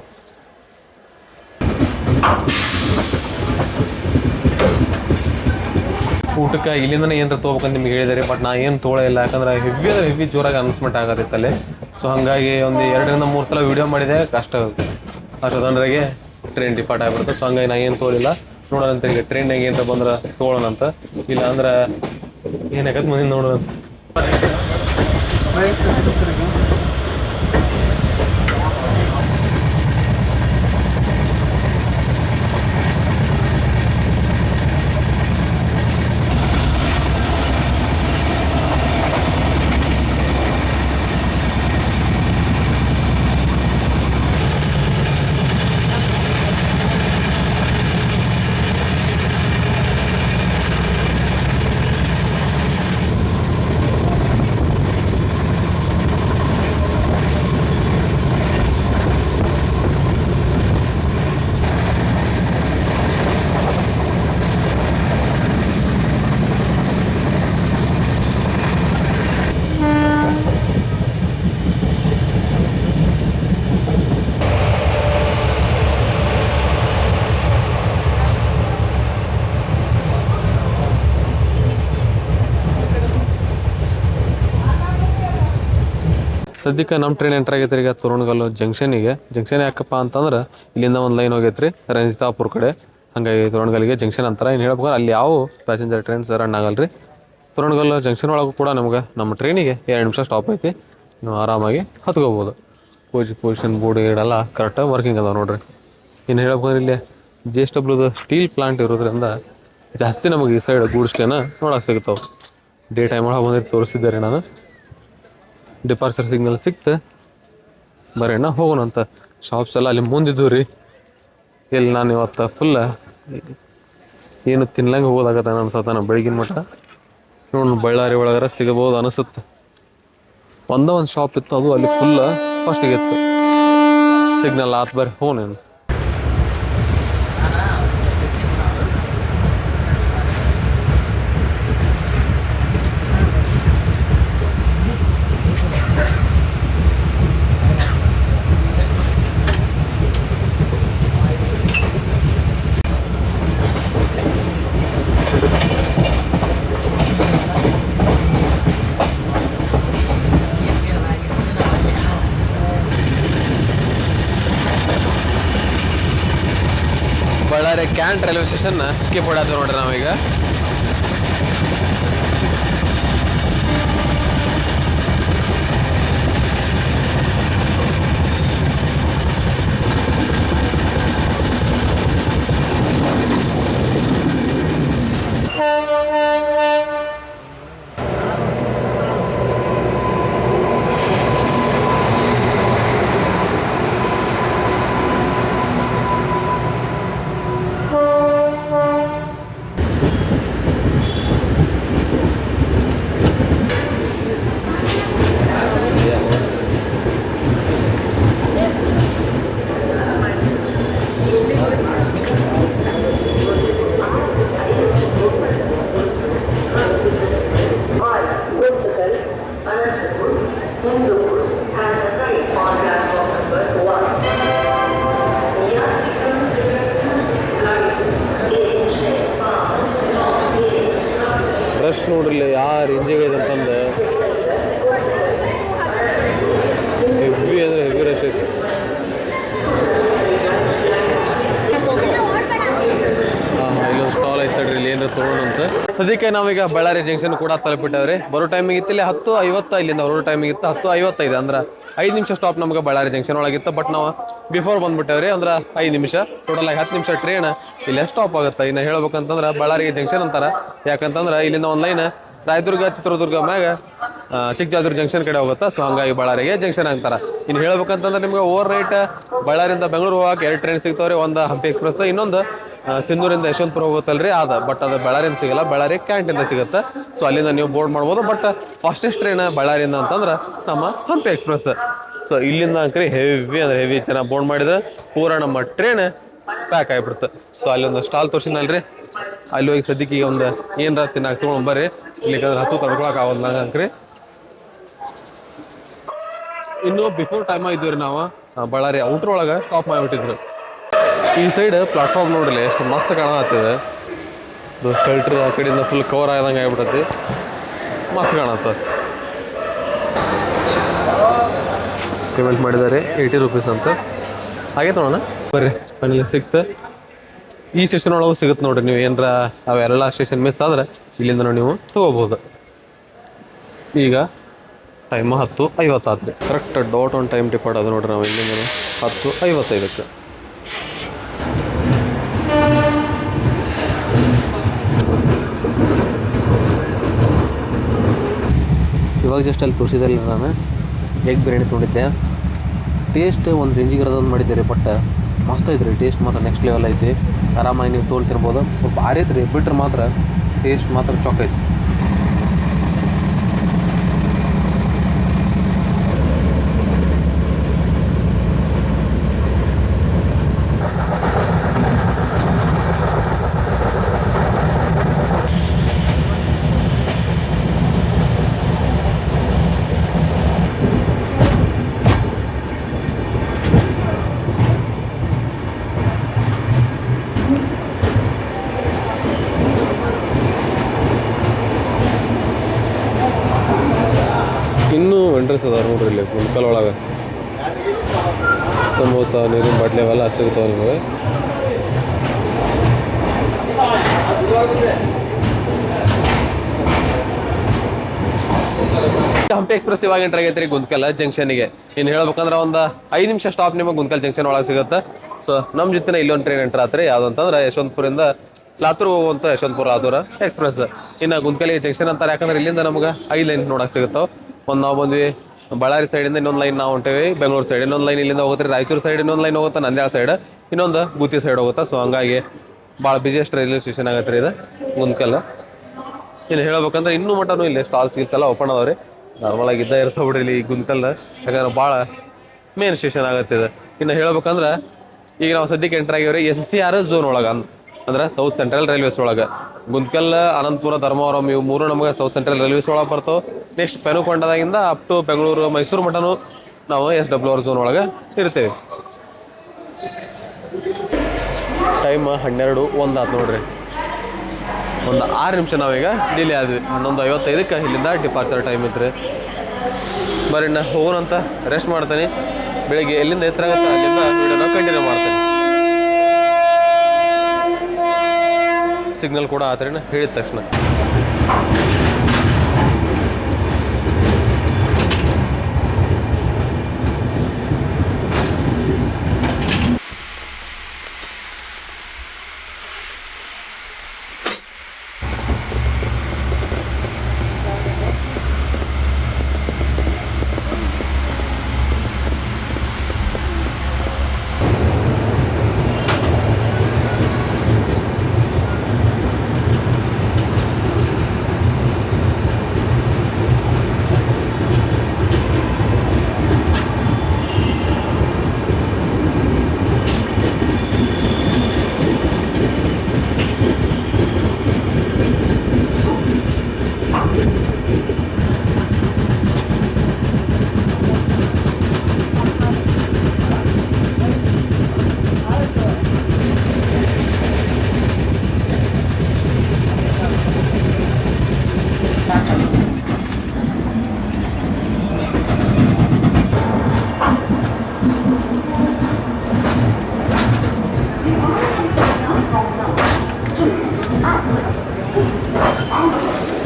ಊಟಕ್ಕೆ ಇಲ್ಲಿಂದನೇ ಏನಾರ ತೊಗೋಬೇಕಂತ ನಿಮ್ಗೆ ಹೇಳಿದಾರೆ ಬಟ್ ನಾ ಏನು ತೊಗೊಳಿಲ್ಲ ಯಾಕಂದ್ರೆ ಹೆವಿ ಅಂದ್ರೆ ಹೆವಿ ಜೋರಾಗಿ ಅನೌನ್ಸ್ಮೆಂಟ್ ತಲೆ ಸೊ ಹಾಗಾಗಿ ಒಂದು ಎರಡರಿಂದ ಮೂರು ಸಲ ವಿಡಿಯೋ ಮಾಡಿದೆ ಕಷ್ಟ ಆಗುತ್ತೆ. ಅಷ್ಟೊಂದ್ರಾಗೆ ಟ್ರೈನ್ ಡಿಪಾರ್ಟ್ ಆಗಿಬಿಡುತ್ತೆ. ಸೊ ಹಂಗಾಗಿ ನಾ ಏನು ತೊಗೊಳಿಲ್ಲ ನೋಡೋಣ ಅಂತ ಈಗ ಟ್ರೈನಾಗ ಅಂತ ಬಂದ್ರೆ ತೊಗೊಳೋಣ ಇಲ್ಲ ಅಂದ್ರೆ ಏನಾಗತ್ತೆ ಮುಂದಿನ ನೋಡೋಣ ಸದ್ಯಕ್ಕೆ ನಮ್ಮ ಟ್ರೈನ್ ಎಂಟ್ರ್ ಆಗೈತೆ ಈಗ ತೋರಣಗಲ್ಲು ಜಂಕ್ಷನಿಗೆ ಜಂಕ್ಷನ್ ಯಾಕಪ್ಪ ಅಂತಂದ್ರೆ ಇಲ್ಲಿಂದ ಒಂದು ಲೈನ್ ಹೋಗೈತೆ ರೀ ರಂಜಿತಾಪುರ ಕಡೆ. ಹಂಗಾಗಿ ತೋರಣಗಲ್ಲಿಗೆ ಜಂಕ್ಷನ್ ಅಂತಾರೆ. ಏನು ಹೇಳ್ಬೇಕಂದ್ರೆ ಅಲ್ಲಿ ಯಾವ ಪ್ಯಾಸೆಂಜರ್ ಟ್ರೈನ್ಸ್ ರನ್ ಆಗಲ್ಲ ರೀ ತೋರಣಗಲ್ಲು ಜಂಕ್ಷನ್ ಒಳಗೂ ಕೂಡ ನಮ್ಗೆ ನಮ್ಮ ಟ್ರೈನಿಗೆ ಎರಡು ನಿಮಿಷ ಸ್ಟಾಪ್ ಐತಿ. ನೀವು ಆರಾಮಾಗಿ ಹತ್ಕೋಬೋದು. ಪೋಜಿ ಪೊಸಿಷನ್ ಬೋರ್ಡ್ ಗೀಡೆಲ್ಲ ಕರೆಕ್ಟಾಗಿ ವರ್ಕಿಂಗ್ ಅದಾವೆ ನೋಡಿರಿ. ಇನ್ನು ಹೇಳ್ಬೇಕಂದ್ರೆ ಇಲ್ಲಿ ಜಿ ಎಸ್ ಡಬ್ಲ್ಯೂದು ಸ್ಟೀಲ್ ಪ್ಲಾಂಟ್ ಇರೋದ್ರಿಂದ ಜಾಸ್ತಿ ನಮಗೆ ಈ ಸೈಡ್ ಗೂಡ್ಸ್ ನೋಡೋಕೆ ಸಿಗ್ತಾವೆ. ಡೇ ಟೈಮ್ ಒಳಗೆ ಬಂದಿರಿ ತೋರಿಸಿದ್ದೆ ರೀ ನಾನು. ಡಿಪಾರ್ಚರ್ ಸಿಗ್ನಲ್ ಸಿಕ್ತು ಬರೋಣ ಹೋಗೋಣ ಅಂತ. ಶಾಪ್ಸ್ ಎಲ್ಲ ಅಲ್ಲಿ ಮುಂದಿದ್ದು ರೀ. ಇಲ್ಲಿ ನಾನು ಇವತ್ತು ಫುಲ್ ಏನು ತಿನ್ಲಂಗೆ ಹೋಗೋದಾಗತ್ತೆ ಅನ್ಸತ್ತೆ ನಾನು ಬೆಳಗಿನ ಮಟ್ಟ. ನೋಡೋಣ ಬಳ್ಳಾರಿ ಒಳಗಾರ ಸಿಗಬಹುದು ಅನಿಸುತ್ತೆ. ಒಂದೇ ಒಂದು ಶಾಪ್ ಇತ್ತು, ಅದು ಅಲ್ಲಿ ಫುಲ್ ಫಸ್ಟಿಗೆ ಇತ್ತು ಸಿಗ್ನಲ್ ಆತ್ ಬರ್ರಿ ಹ್ಞೂ ನೀನು Ballari cant railway station skip ಹೊಡಾತೀವಿ ನೋಡ್ರಿ ನಾವೀಗ One, Whimsical, Anantapur, Hindupur has a train on platform number one. ಯಾತ್ರಿಕರು ರಶ್ ನೋಡ್ರಿ ಯಾವ ರೇಂಜಿಗೆ ಇದೆ ಅಂತಂದು ಹೆವಿ ಅಂದ್ರೆ ಹೆವಿ ರಶ್ ಐತಿ ಹಾಂ ಇಲ್ಲೊಂದು ಸ್ಟಾಲ್ ಐತೆ ತಡ್ರಿ ಇಲ್ಲಿ ಏನಾರ ತೊಗೊಳೋಣ ಅಂತ ಸದ್ಯಕ್ಕೆ ನಾವೀಗ ಬಳ್ಳಾರಿ ಜಂಕ್ಷನ್ ಕೂಡ ತಲುಪಿಟ್ಟವ್ರಿ. ಬರೋ ಟೈಮಿಗೆ ಇತ್ತು ಇಲ್ಲಿ ಹತ್ತು ಐವತ್ತ, ಇಲ್ಲಿಂದ ಬರೋ ಟೈಮಿಗೆ ಇತ್ತು ಹತ್ತು ಐವತ್ತೈದು ಅಂದ್ರೆ ಐದು ನಿಮಿಷ ಸ್ಟಾಪ್ ನಮ್ಗೆ ಬಳ್ಳಾರಿ ಜಂಕ್ಷನ್ ಒಳಗಿತ್ತು. ಬಟ್ ನಾವು ಬಿಫೋರ್ ಬಂದ್ಬಿಟ್ಟೇವ್ರಿ ಅಂದ್ರೆ ಐದು ನಿಮಿಷ ಟೋಟಲ್ ಆಗಿ ಹತ್ತು ನಿಮಿಷ ಟ್ರೈನ್ ಇಲ್ಲೇ ಸ್ಟಾಪ್ ಆಗುತ್ತೆ. ಇನ್ನು ಹೇಳ್ಬೇಕಂತಂದ್ರೆ ಬಳ್ಳಾರಿ ಜಂಕ್ಷನ್ ಅಂತಾರೆ. ಯಾಕಂತಂದ್ರೆ ಇಲ್ಲಿಂದ ಒಂದು ಲೈನ್ ರಾಯದುರ್ಗ, ಚಿತ್ರದುರ್ಗ ಮ್ಯಾಗ ಚಿಕ್ಕಜಾದ್ರ ಜಂಕ್ಷನ್ ಕಡೆ ಹೋಗುತ್ತೆ. ಸೊ ಹಂಗಾಗಿ ಬಳ್ಳಾರಿಗೆ ಜಂಕ್ಷನ್ ಆಗ್ತಾರೆ ಇನ್ನು ಹೇಳ್ಬೇಕಂತಂದ್ರೆ ನಿಮ್ಗೆ ಓವರ್ ನೈಟ್ ಬಳ್ಳಾರಿಯಿಂದ ಬೆಂಗಳೂರು ಹೋಗಕ್ಕೆ ಎರಡು ಟ್ರೈನ್ ಸಿಗ್ತಾವ್ರಿ. ಒಂದು ಹಂಪಿ ಎಕ್ಸ್ಪ್ರೆಸ್ ಇನ್ನೊಂದು ಸಿಂಧೂರಿಂದ ಯಶವಂತಪುರ ಹೋಗುತ್ತಲ್ರಿ? ಅದ ಬಟ್ ಅದು ಬಳ್ಳಾರಿಯಿಂದ ಸಿಗಲ್ಲ. ಬಳ್ಳಾರಿ ಕ್ಯಾಂಟಿಂದ ಸಿಗುತ್ತೆ. ಸೊ ಅಲ್ಲಿಂದ ನೀವು ಬೋರ್ಡ್ ಮಾಡ್ಬೋದು ಬಟ್ ಫಾಸ್ಟೆಸ್ಟ್ ಟ್ರೈನ್ ಬಳ್ಳಾರಿಯಿಂದ ಅಂತಂದ್ರೆ ನಮ್ಮ ಹಂಪಿ ಎಕ್ಸ್ಪ್ರೆಸ್ ಸೊ ಇಲ್ಲಿಂದ ಅಂಕ್ರಿ ಹೆವಿ ಅಂದ್ರೆ ಹೆವಿ ಚೆನ್ನಾಗಿ ಬೋರ್ಡ್ ಮಾಡಿದ್ರೆ ಪೂರ ನಮ್ಮ ಟ್ರೈನ್ ಪ್ಯಾಕ್ ಆಗಿಬಿಡ್ತು ಸೊ ಅಲ್ಲಿ ಒಂದು ಸ್ಟಾಲ್ ತೋರಿಸಿನಲ್ರಿ ಅಲ್ಲಿ ಹೋಗಿ ಸದ್ಯಕ್ಕೆ ಈಗ ಒಂದು ಏನಾರ ತಿನ್ನಾಕ ತೊಗೊಂಡು ಬರ್ರಿ. ಇಲ್ಲಿಕಂದ್ರೆ ಹಸು ತಡ್ಕೊಳಕ್ಕೆ ಆಗೋದು ನಂಗೆ ಅಂಕ್ರಿ. ಇನ್ನು ಬಿಫೋರ್ ಟೈಮ್ ಇದ್ದೀವಿ ರೀ ನಾವು ಬಳ್ಳಾರಿ ಔಟ್ರ್ ಒಳಗೆ ಸ್ಟಾಪ್ ಮಾಡಿಬಿಟ್ಟಿದ್ರು. ಈ ಸೈಡ್ ಪ್ಲಾಟ್ಫಾರ್ಮ್ ನೋಡ್ರಿ, ಎಷ್ಟು ಮಸ್ತ್ ಕಾಣತ್ತಿದೆ ಇದು ಶೆಲ್ಟರ್ ಆ ಕಡೆಯಿಂದ ಫುಲ್ ಕವರ್ ಆದಂಗೆ ಆಗಿಬಿಟ್ಟತಿ ಮಸ್ತ್ ಕಾಣತ್ತೆ. ಪೇಮೆಂಟ್ ಮಾಡಿದ್ದಾರೆ ಏಯ್ಟಿ ರುಪೀಸ್ ಅಂತ. ಹಾಗೆ ತೊಗೊಳೋಣ ಬರ್ರಿ ಫೈನಲಿ ಸಿಕ್ತ ಈ ಸ್ಟೇಷನ್ ಒಳಗೂ ಸಿಗುತ್ತೆ ನೋಡಿರಿ, ನೀವು ಏನರ ಅವೆಲ್ಲ ಸ್ಟೇಷನ್ ಮಿಸ್ ಆದ್ರೆ ಇಲ್ಲಿಂದ ನೀವು ತಗೋಬೋದು. ಈಗ ಟೈಮ್ ಹತ್ತು ಐವತ್ತಾತ್ರಿ correct dot on time depart ಅದು ನೋಡ್ರಿ ನಾವು ಇಲ್ಲಿಂದ ಹತ್ತು ಐವತ್ತೈದಕ್ಕೆ. ಇವಾಗ ಜಸ್ಟ್ ಅಲ್ಲಿ ತೋರಿಸಿದಲ್ಲ ನಾನು ಎಗ್ ಬಿರಿಯಾನಿ ತೊಗೊಂಡಿದ್ದೆ. ಟೇಸ್ಟ್ ಒಂದು ರೇಂಜಿಗೆ ಇರೋದೊಂದು ಮಾಡಿದ್ದೀರಿ ಬಟ್ ಮಸ್ತ್ ಐತ್ರಿ ಟೇಸ್ಟ್ ಮಾತ್ರ ನೆಕ್ಸ್ಟ್ ಲೆವೆಲ್ ಐತಿ. ಆರಾಮಾಗಿ ನೀವು ತೊಗೊಳ್ತಿರ್ಬೋದು ಸ್ವಲ್ಪ ಆರೈತ್ರಿ, ಬಿಟ್ರೆ ಮಾತ್ರ ಟೇಸ್ಟ್ ಮಾತ್ರ ಚೊಕ್ ಐತಿ. ಅದಾವ ನೋಡ್ರಿ ಇಲ್ಲಿ ಗುಂಡ್ಕಲ್ ಒಳಗೆ. ಸಮೋಸ, ನೀರಿನ ಬಾಟ್ಲಿ ಅವೆಲ್ಲ ಸಿಗ್ತಾವೆ ನಿಮಗೆ. ಹಂಪಿ ಎಕ್ಸ್ಪ್ರೆಸ್ ಇವಾಗ ಎಂಟ್ರ್ ಆಗೈತೆ ರೀ ಗುಂತ್ಕಲ್ ಜಂಕ್ಷನ್ಗೆ ಇನ್ನು ಹೇಳ್ಬೇಕಂದ್ರೆ ಒಂದು ಐದು ನಿಮಿಷ ಸ್ಟಾಪ್ ನಿಮಗೆ ಗುಂತಕಲ್ ಜಂಕ್ಷನ್ ಒಳಗೆ ಸಿಗುತ್ತೆ. ಸೊ ನಮ್ಮ ಜೊತೆ ಇಲ್ಲೊಂದು ಟ್ರೈನ್ ಎಂಟ್ರ್ ಆತ್ರಿ. ಯಾವ್ದಂತಂದ್ರೆ ಯಶವಂತಪುರಿಂದ ಲಾತೂರ್ ಹೋಗುವಂತ ಯಶವಂತಪುರ ಆದೂರ ಎಕ್ಸ್ಪ್ರೆಸ್. ಇನ್ನು ಗುಂತ್ಕಲಿಗೆ ಜಂಕ್ಷನ್ ಅಂತಾರೆ. ಯಾಕಂದ್ರೆ ಇಲ್ಲಿಂದ ನಮಗೆ ಐದು ಲೈನ್ಸ್ ನೋಡಕ್ಕೆ ಸಿಗುತ್ತೆ ಒಂದು ನಾವು ಬಂದ್ವಿ ಬಳ್ಳಾರಿ ಸೈಡಿಂದ ಇನ್ನೊಂದು ಲೈನ್ ನಾವು ಹೊಂಟೇವಿ, ಬೆಂಗಳೂರು ಸೈಡ್ ಇನ್ನೊಂದು ಲೈನ್ ಇಲ್ಲಿಂದ ಹೋಗುತ್ತೆ, ರಾಯಚೂರು ಸೈಡ್ ಇನ್ನೊಂದು ಲೈನ್ ಹೋಗುತ್ತೆ, ನಂದ್ಯಾಳ ಸೈಡ್ ಇನ್ನೊಂದು ಗುತ್ತಿ ಸೈಡ್ ಹೋಗುತ್ತೆ. ಸೊ ಹಂಗಾಗಿ ಭಾಳ ಬಿಸಿಯೆಸ್ಟ್ ರೈಲ್ವೆ ಸ್ಟೇಷನ್ ಆಗತ್ತೆ ರೀ ಇದು, ಮುಂದ್ಕಲ್ಲ. ಇನ್ನು ಹೇಳ್ಬೇಕಂದ್ರೆ ಇನ್ನೂ ಮಟ್ಟನೂ ಇಲ್ಲಿ ಸ್ಟಾಲ್ಸ್ ಗೀಲ್ಸ್ ಎಲ್ಲ ಓಪನ್ ಅದಾವ್ರಿ ರೀ. ಆಗಿ ಇದ್ದ ಇರ್ತಾವ ಬಿಡ್ರಿ ಇಲ್ಲಿ ಈ ಗುಂತ್ಕಲ್ ಯಾಕಂದ್ರೆ ಭಾಳ ಮೇನ್ ಸ್ಟೇಷನ್ ಆಗತ್ತೆ ಇದು. ಇನ್ನು ಹೇಳ್ಬೇಕಂದ್ರೆ, ಈಗ ನಾವು ಸದ್ಯಕ್ಕೆ ಎಂಟರ್ ಆಗಿವ್ರಿ ಎಸ್ ಸಿ ಆರ್ ಝೋನ್ ಒಳಗೆ, ಅಂದ್ರೆ ಸೌತ್ ಸೆಂಟ್ರಲ್ ರೈಲ್ವೇಸ್ ಒಳಗೆ. ಗುಂತ್ಕಲ್ ಅನಂತಪುರ, ಧರ್ಮವರಂ, ಇವು ಮೂರು ನಮಗೆ ಸೌತ್ ಸೆಂಟ್ರಲ್ ರೈಲ್ವೇಸ್ ಒಳಗೆ ಬರ್ತಾವೆ. ನೆಕ್ಸ್ಟ್ ಪೆನುಕೊಂಡದಾಗಿಂದ ಅಪ್ ಟು ಬೆಂಗಳೂರು ಮೈಸೂರು ಮಠನೂ ನಾವು ಎಸ್ ಡಬ್ಲ್ಯೂ ಆರ್ ಝೋನ್ ಒಳಗೆ ಇರ್ತೇವೆ. ಟೈಮ್ ಹನ್ನೆರಡು, ಒಂದು ಆತು ನೋಡ್ರಿ. ಒಂದು ಆರು ನಿಮಿಷ ನಾವೀಗ ಡಿಲೇ ಆದ್ವಿ. ಹನ್ನೊಂದು ಐವತ್ತೈದಕ್ಕೆ ಇಲ್ಲಿಂದ ಡಿಪಾರ್ಚರ್ ಟೈಮ್ ಇತ್ತು ರೀ ಬರೀ ನಾ ಹೋಗೋಣಂತ ರೆಸ್ಟ್ ಮಾಡ್ತೇನೆ. ಬೆಳಿಗ್ಗೆ ಎಲ್ಲಿಂದ ಎಚ್ಚರಾಗತ್ತೆ ಅಲ್ಲಿಂದ ಕಂಟಿನ್ಯೂ ಮಾಡ್ತೀನಿ. ಸಿಗ್ನಲ್ ಕೂಡ ಆತ್ರಿ ಹೇಳಿದ ತಕ್ಷಣ.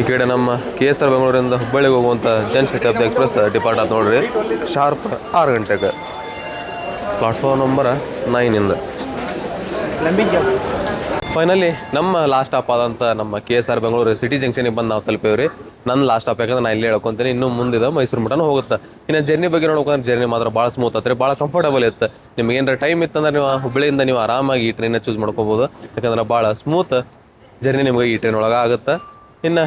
ಈ ಕಡೆ ನಮ್ಮ ಕೆ ಎಸ್ ಆರ್ ಬೆಂಗಳೂರಿಂದ ಹುಬ್ಬಳ್ಳಿಗೆ ಹೋಗುವಂಥ ಜನ್ ಶತಾಬ್ದಿ ಎಕ್ಸ್ಪ್ರೆಸ್ ಡಿಪಾರ್ಟ್ ಆಯ್ತು ನೋಡ್ರಿ. ಶಾರ್ಪ್ ಆರು ಗಂಟೆಗೆ. ಪ್ಲಾಟ್ಫಾರ್ಮ್ ನಂಬರ್ ನೈನಿಂದ ಫೈನಲಿ ನಮ್ಮ ಲಾಸ್ಟ್ ಸ್ಟಾಪ್ ಆದಂಥ ನಮ್ಮ K S R Bengaluru city ಜಂಕ್ಷನಿಗೆ ಬಂದು ನಾವು ತಲುಪೇವ್ರಿ. ನನ್ನ ಲಾಸ್ಟ್ ಸ್ಟಾಪ್ ಯಾಕಂದ್ರೆ ನಾನು ಇಲ್ಲಿ ಹೇಳ್ಕೊಂತೀನಿ, ಇನ್ನು ಮುಂದಿದೆ ಮೈಸೂರು ಮಟನ ಹೋಗುತ್ತೆ. ಇನ್ನು ಜರ್ನಿ ಬಗ್ಗೆ ನೋಡ್ಕೊಂಡ್ರೆ ಜರ್ನಿ ಮಾತ್ರ ಭಾಳ ಸ್ಮೂತ್ ಆತ್ರಿ, ಭಾಳ ಕಂಫರ್ಟಬಲ್ ಇತ್ತು. ನಿಮ್ಗೆ ಏನಾರ ಟೈಮ್ ಇತ್ತಂದ್ರೆ ನೀವು ಹುಬ್ಬಳ್ಳಿಯಿಂದ ನೀವು ಆರಾಮಾಗಿ ಈ ಟ್ರೈನ ಚೂಸ್ ಮಾಡ್ಕೋಬೋದು. ಯಾಕಂದ್ರೆ ಭಾಳ ಸ್ಮೂತ್ ಜರ್ನಿ ನಿಮಗೆ ಈ ಟ್ರೈನ್ ಒಳಗೆ ಆಗುತ್ತೆ. ಇನ್ನು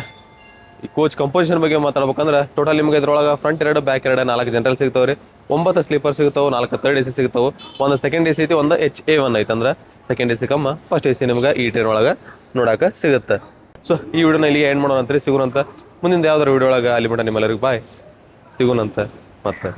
ಈ ಕೋಚ್ ಕಂಪೋಸಿಷನ್ ಬಗ್ಗೆ ಮಾತಾಡ್ಬೇಕಂದ್ರೆ ಟೋಟಲ್ ನಿಮ್ಗೆ ಇದ್ರೊಳಗೆ ಫ್ರಂಟ್ ಎರಡು ಬ್ಯಾಕ್ ಎರಡು ನಾಲ್ಕು ಜನರಲ್ ಸಿಗ್ತಾವೆ ರೀ ಒಂಬತ್ತು ಸ್ಲೀಪರ್ ಸಿಗ್ತಾವೆ, ನಾಲ್ಕು ತರ್ಡ್ ಎ ಸಿ ಸಿಗ್ತಾವೆ. ಒಂದು ಸೆಕೆಂಡ್ ಎ ಸಿ ಐತಿ, ಒಂದು ಎಚ್ ಎ ಒನ್ ಐತೆ ಅಂದ್ರೆ ಸೆಕೆಂಡ್ ಎ ಸಿ ಕಮ್ಮ ಫಸ್ಟ್ ಎ ಸಿ ನಿಮ್ಗೆ ಈ ಟೈರ್ ಒಳಗೆ ನೋಡಕ್ಕೆ ಸಿಗುತ್ತೆ. ಸೊ ಈ ವಿಡಿಯೋನ ಇಲ್ಲಿ ಎಂಡ್ ಮಾಡೋಣಂತ್ರಿ. ಸಿಗುನಂತ ಮುಂದಿನ ಯಾವ್ದಾರು ವಿಡಿಯೋ ಒಳಗೆ ಅಲ್ಲಿ ಮಟ್ಟ ನಿಮ್ಮೆಲ್ಲರಿಗೂ ಬಾಯ್ ಸಿಗುನಂತ ಮತ್ತೆ.